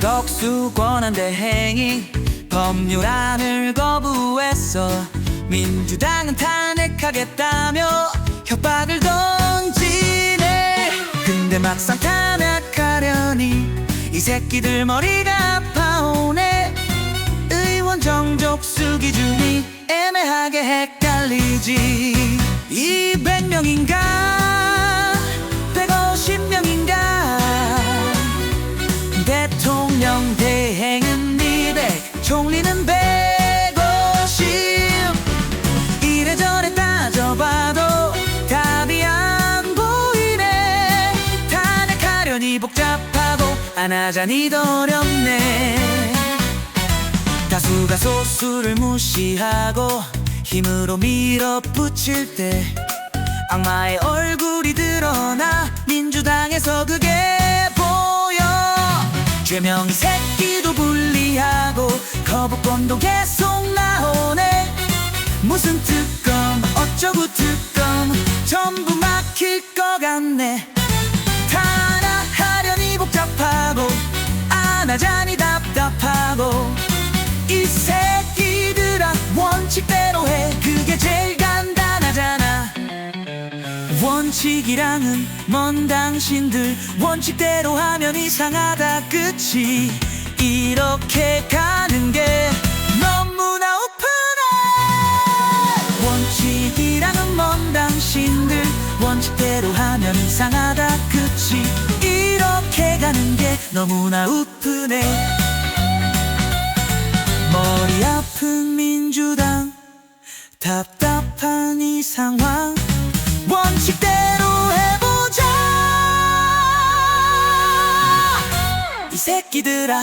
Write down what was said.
덕수 권한 대 행위 법률안을 거부했어 민주당은 탄핵하겠다며 협박을 던지네. 근데 막상 탄핵하려니 이 새끼들 머리가 아파오네. 의원 정족수 기준이 애매하게 헷갈리지 대통령 대행은 200 총리는 150 이래저래 따져봐도 답이 안 보이네. 탄핵하려니 복잡하고 안 하자니 더 어렵네. 다수가 소수를 무시하고 힘으로 밀어붙일 때 악마의 얼굴이 드러 죄명이 새끼도 불리하고 거부권도 계속 나오네. 무슨 특검 어쩌고 특검 전부 막힐 것 같네 원칙이랑은 먼 당신들 원칙대로 하면 이상하다 끝이 이렇게 가는 게 너무나 오픈해. 원칙이랑은 먼 당신들 원칙대로 하면 이상하다 끝이 이렇게 가는 게 너무나 우픈해. 머리 아픈 민주당 답답한 이 상황 원칙대로 해보자. 이 새끼들아